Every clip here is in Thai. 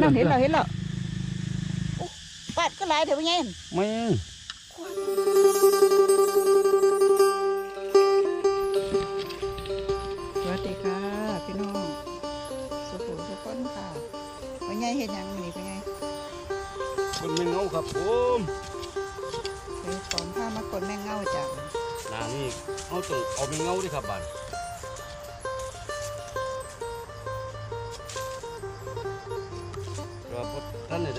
นั่นเห็นแล้วเห็นแล้วโอ้ปาดก็หลายเดี๋ยวไปไงแม่งสวัสดีค่ะพี่น้องสุขุมสุขคนค่ะไปไงเห็นยังมื้อนี่ไปไงคนไม่เงาครับผมไปของผ้ามาคนแม่งเง่าจากหนานี่เอาตรงเอาไม่เงาดิครับบ้าน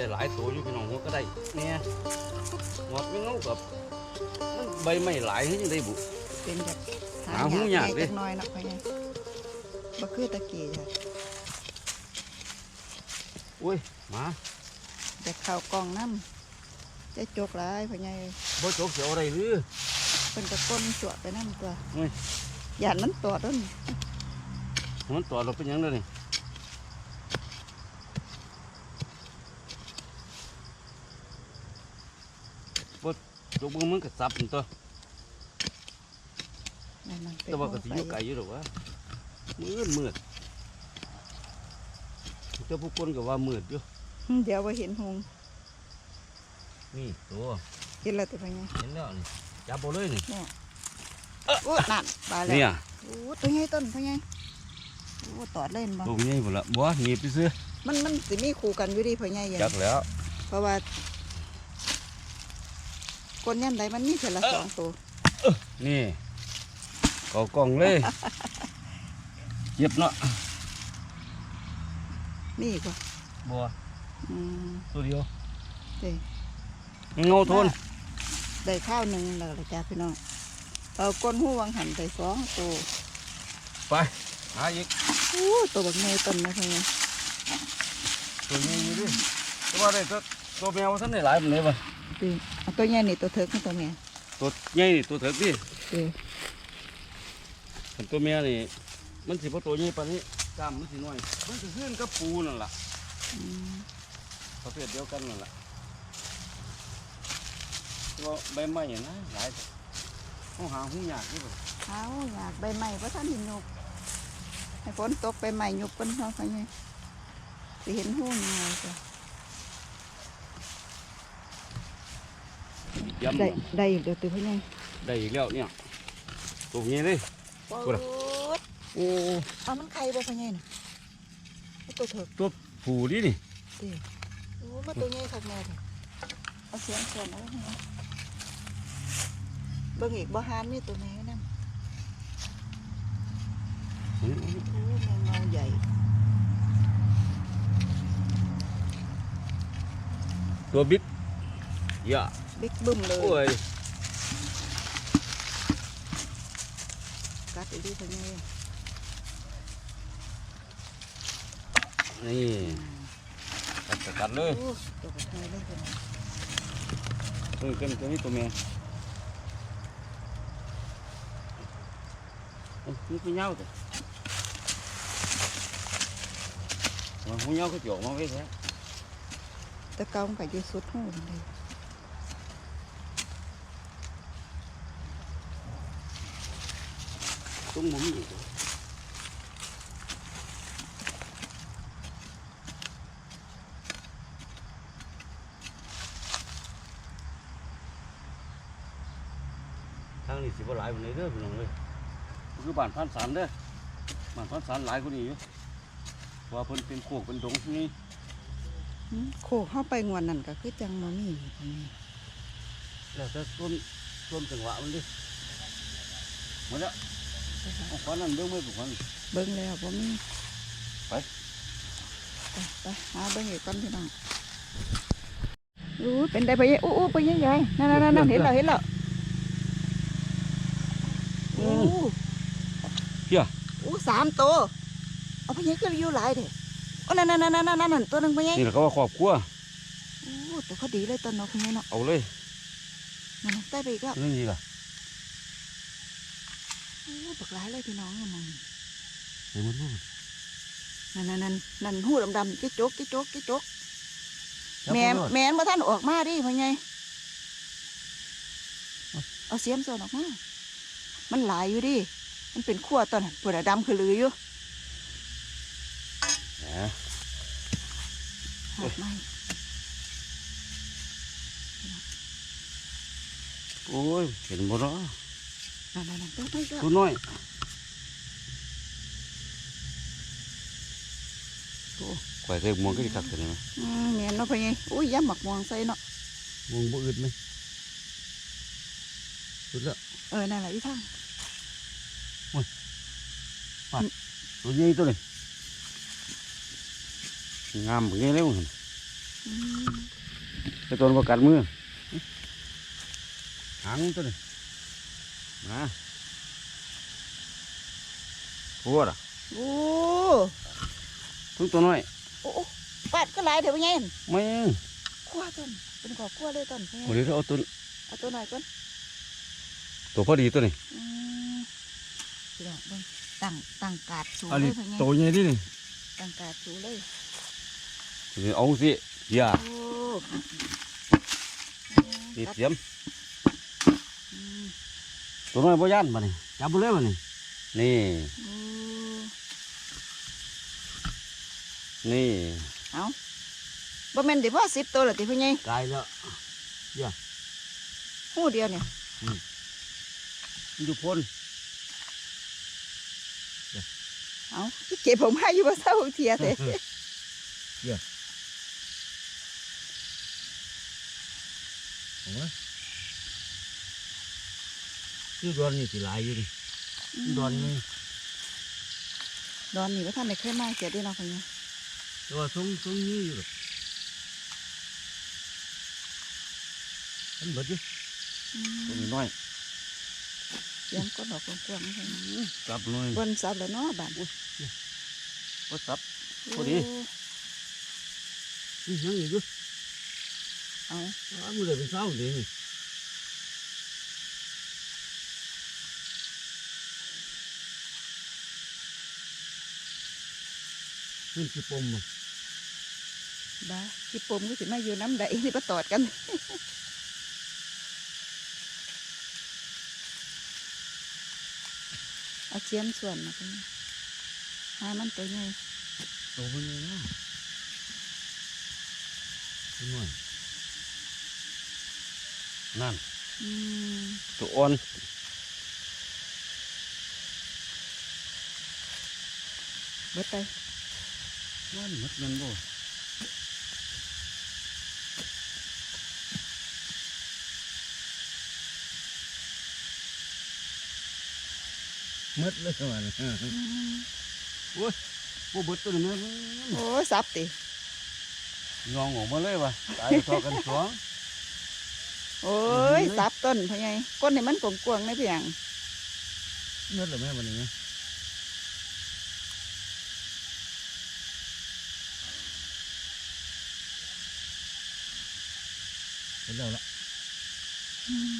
ได้หลายตัวอยู่พี่น้องก็ได้เนี่ยหมดไม่เงากับมันใบไม่หลายให้ยังได้บุ เป็นแบบหาหูยากเล็เด้กน้อยเนาะไปไงบ่คือตะกี้จ้ะโอ้ยหมาจะเข้ากล่องน้ำจะจกหลายไปไงบ่จกเสียวอะไรหรือเป็นตะก้นสวดไปน้ำตัวโอ้ย หยาดมันตัวต้นมันตัวเราเป็นหยังเลยนี่ บ่จกเบิ่งมันก็สับนี่ตัวนั่นๆเป็นแต่ว่าก็สิไปอยู่ไกลอยู่หรอกวะมืดมืดแต่ผู้คนก็ว่ามืดอยู่เดี๋ยวว่าเห็นหงนี่ตัวเห็นแล้วแต่ไปไงเห็นแล้วนี่จับเอาเลยนี่โอ้นั่นปลาแล้วเนี่ยโอ้ตัวใหญ่ต้นตัวใหญ่โอ้ตอดเล่นบ่ตัวใหญ่หมดละบ่หนีบไปซื้อมันมันสิมีคู่กันอยู่ดิพ่อใหญ่อยังจักแล้ว เพราะว่า คนยันใดมันมีเท่าละสองตัวนี่เกากล่องเลยเจ็บเนาะมีอีกบ่บัวอืมตัวเดียวเด้เงาทนได้ข้าวหนึ่งแล้วล่ะจ้าพี่น้องเอาก้นหูวังหันไปสองตัวไปหาอีกโอ้ตัวบักใหญ่ต้นนะพ่อใหญ่ตัวใหญ่อยู่ดิแต่ว่าได้ตัวตัวแมวท่านได้หลายปานใดบ่ดิ เอาตัวใหญ่นี่ตัวเถิกนี่ตัวแม่ตัวใหญ่นี่ตัวเถิกดิเด้อคันตัวแม่นี่มันสิบ่ตัวใหญ่ปานนี้กล้ามมันสิน้อย มันสิขึ้นกับปูนั่นล่ะอืมประเภทเดียวกันนั่นแหละก็ใบไม้นะหลายต้องหาหูยากที่บ่เอาอยากใบไม้เพราะท่านเห็นยุกให้ฝนตกใบไม้ยุกกันเนาะพ่อใหญ่สิเห็นหูยังไงจ้ะ ย้ำได้ได้อีกเดี๋ยวตัวพ่อใหญ่ได้อีกแล้วเนี่ยตัวนี้เลยกูล่ะโอ้เอามันไข่บ่พ่อใหญ่น่ะเอาตัวเถิกตัวผูดินี่เด้โอ้มาตัวใหญ่คักแม่เถอะเอาเสียงเสียงเอาไว้ให้เบิ่งอีกบ่หานมีตัวแม่นั่นเห็นโอ้แมงเงาใหญ่ตัวบิ๊กอย่า บิ๊กบึ้มเลยโอ้ยกัดอีกดิพ่อใหญ่นี่กัดกัดกัดเลยโอ้ตัวกระเทยเลยพ่อใหญ่เออเต็มตัวนี้ตัวแม่เอ้านี่คือเหงาตัวมันหูเหงาก็จ่อมาไว้แท้แตะเกามันก็อยู่สุดหูนั่นเลย งมุ้งอีกทางนี้สิบ่หลายวันนี้เด้อพี่น้องเลยคือบ้านพันสารเด้อบ้านพันสารหลายกว่านี้อยู่ว่าเพิ่นเป็นโคกเป็นดงนี่หืมโคกเข้าไปงวนนั่นก็คือจังมามีพ่อใหญ่แล้วแต่ต้นต้นจังหวะมันดิหมดแล้ว เอาขวานนั่นเบิ่งไม่ถูกขวานเบิ่งแล้วบ่มีไปไปไปหาเบิ่งอีกก่อนพี่น้องอู้เป็นได้พ่อใหญ่อู้อู้พ่อใหญ่ใหญ่นั่นนั่นนั่นเห็นแล้วเห็นแล้วอือู้เหี้ยอู้สามตัวเอาพ่อใหญ่ก็อยู่หลายเด้โอ้นั่นนั่นนั่นนั่นนั่นตัวนึงพ่อใหญ่นี่แหละเขาว่าครอบครัวอู้ตัวพอดีเลยตัวน้องพ่อใหญ่เนาะเอาเลยมันได้ไปอีกแล้วนี่นี่ล่ะ บักหลายเลยพี่น้องนั่นเดี๋ยวมันนู่นนั่นนั่นนั่นนั่นหูดำดำๆจิ๊กจกจิ๊กจกจิ๊กจกจับแม่มันด้วยแม่นมาท่านออกมาดิพ่อใหญ่เอาเสียมส่วนออกมามันหลายอยู่ดิมันเป็นขั้วตอนนั้นปวดดำคือลืออยู่แหมหหากไหมโอ้ยเห็นบ่เนาะ ตัวน้อยโอ้ข่อยใส่หมวกก็สิคักตัวนี้มั้ยอืมเมียนเนาะพ่อใหญ่อุ้ยย้ำหมักม่วงใส่เนาะหมวกบ่อึดไหมอึดแล้วเออนั่นแหละอีทางตัวใหญ่ตัวนี้งามบ่ใหญ่เลยมึงอืมไปตัวประกัดมือหางตัวนี้ มาพัวอะโอ้ทุกตัวน้อยโอ้โอ้ปาดก็หลายเดี๋ยวพ่อใหญ่แม่งขั้วต้นเป็นขอขั้วเลยต้นพ่อใหบ่ญ่ได้เอาตัวเอาตัวหน่อยก่อนตัวพอดีตัวนี้อืมพี่น้องเบิ่งตั้งตั้งกาดสูงอันเลนี้ยพ่อใหญ่ตัวใหญ่ดินี่ตั้งกาดสูงเลยนี่เอาสิอย่าโอ้นี่เตรียมอืม ตัวน้อยบ่ย่านมานี่จับบ่เลยมานี่นี่โอ้นี่ เอาบ่แม่นเดี๋ยวพ่อสิบตัวเหรอติพ่อใหญ่กายแล้วหูเดียวเนี่ยมันอยู่พ้นเอาเก็บผมให้อยู่บ่เศร้าเทียเด้โอ้ย อยู่ดอนนี่สิหลายอยู่ดิดอนนี่ดอนนี่ว่าท่านได้เคยมาเสียเด้วยเนาะพ่อใหญ่แต่ว่าทรงทรงนี้อยู่หรอกมันเบิดอยู่อืตัวมน้อยเสียงก็ดอกกว้างๆพ่อใหญ่จับเลยบนซับแล้วเนาะบาดบ่ซับพอดีโนี่ยังอยู่อยู่เอาอ้าวมือเลยเป็นเศร้าเดี๋ยวนี่ นี่คือปมอะบ้าที่ปมก็สิมาอยู่น้ำใดนี่ก็ตอดกันเอาเชียมส่วนมาพ่อใหญ่หามันตัวใหญ่ตัวมันเลยนะตัวน้อยนั่นอืมตัวอ่อนเบิดไป นั่นมัดเงินบ่มัดเลยมันอืมโอ้ยโอ้เบิดตัวนี้แม่โอ้ยซับติงองออกมาเลยวะตายทอกันสองโอ้ยซับต้นพ่อใหญ่ก้นให้มันกวางๆในเพียงเม็ดเลยแม่วันนี้ เห็นแล้วละอืม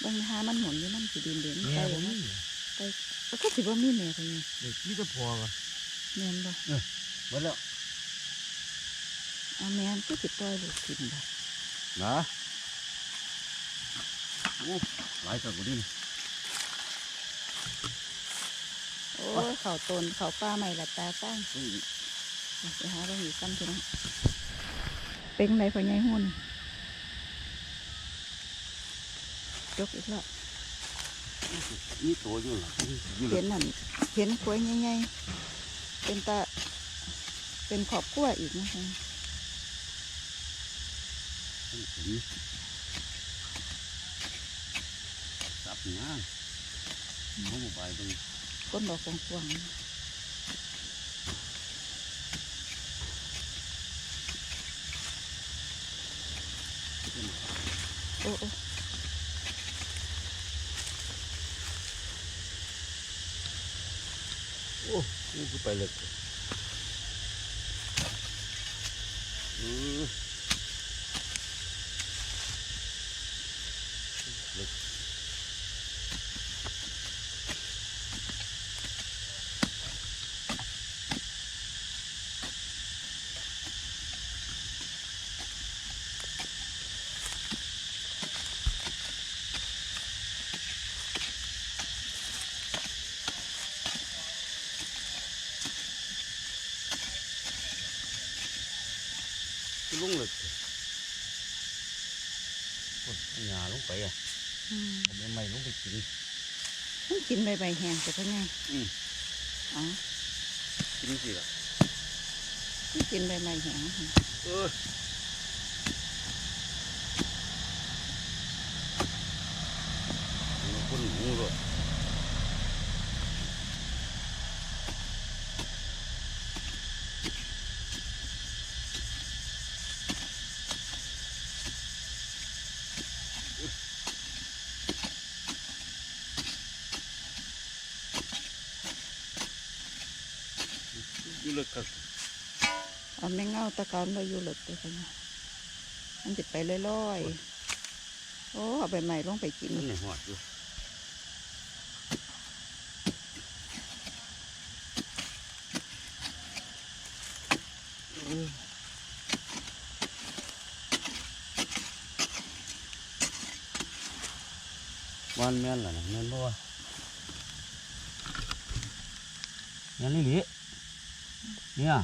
เบางหามันหมุนอยู่มันสิดินเด่นแม่ไปผมนะแล้วก็สิบ่มีแม่พ่อใหญ่เด็กนี่จะพอวะแม่นบ่หมดแล้วเอาแม่นก็สิปล่อยลูกกินบ่นะโอ้หลายสักกว่าดินโอ้ยเขาต้นเขาป้าใหม่ละตาตั้ง ไปหาเบิ่งอีกกันพี่น้อง เป็นไดพ่อใหญ่หุ่นยกอีกแล้วนี่ตัวอยู่หรออยู่เลเห็ยนนั่นเห็นกล้วยใหญ่ๆเป็นตาเป็นขอบกล้วยอีกนะคะสับหน้าเขาบอกไปตรงก้นดอกกวางๆ โอ้โอ้โอ้นี่คือไปเลยอือ คือลุงเลยกดหญ้าลงไปอะอืมผมไม่ไม่ลงไปกินมันกินใบใบแห้งแต่พ่อไง อืม อ๋อ กินสิล่ะ มันกินใบใบแห้ง เออมันคนหูเลยอยู่เลยครับ เอาแมงเง่าตะกอนเราอยู่หลดแต่พ่อไงมันจะไปลอยๆ โอ้เอาใบใหม่ลงไปกินมันในหอดอยู่วันแม่นล่ะนะแม่นบ่วะแม่นนี่หลีเนี่ย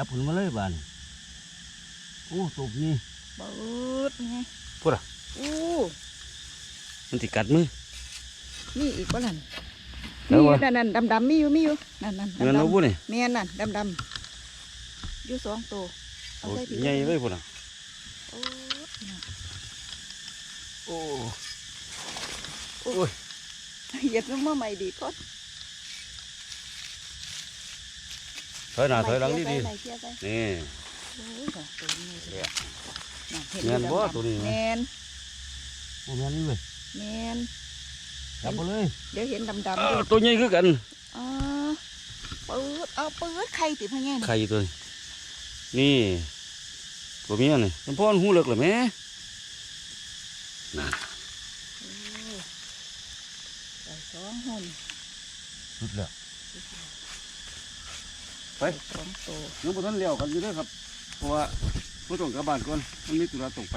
จับผลมาเลยบ้านโอ้ตบนี่ปืดไงพูดอะอู้มันติกัดมือนี่อีกบ่ล่ะแล้มีวอยู่วะนั่นนั่นดำดำๆมีอยู่มีอยู่นั่นนั่นเงินเราดำบุ้นี่ๆเมียนนั่นดำดำๆอยู่สองตัวเอาโอ้ใส่ผีใหญ่เลยพูดอะโอ้ยโอ้โอ้ยเหยียดลงมาใหม่ดีพอดถอยหน้าถอยหลังดีใส่ดีใส่เกียร์ใส่ๆนี่โอ้ยค่ะตัวนี้ เลยเนี่ยน่ะเห็นแม่นบ่ดำๆตัวนี้นะแมนโอ้แม่นนี่เว้ยแมนจับมาเลยเดี๋ยวเห็นดำดำอ้าอวยู่ตัวใหญ่คือกัน อ๋อปืดเอาปืด ไข่ติพะแง่นไข่ตัวนี้นี่ตัวเมียนี่มันพ่อนหูเลิกเลยแม่นั่นโอ้ยใส่สองหุ่นสุดแล้วไปใส่สองตัวยังบ่ทันเลี้ยวกันอยู่เด้อครับ เพราะว่าบ่ต้องกลับบ้านก่อนมันมีธุระต้องไป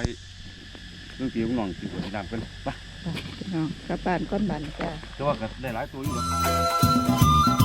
เรื่องพี่ของน้องสิไปน้ำกันไปไปพี่น้องกลับบ้านก้อนบ้านจ้าแต่ว่าก็ได้หลายตัวอยู่หรอก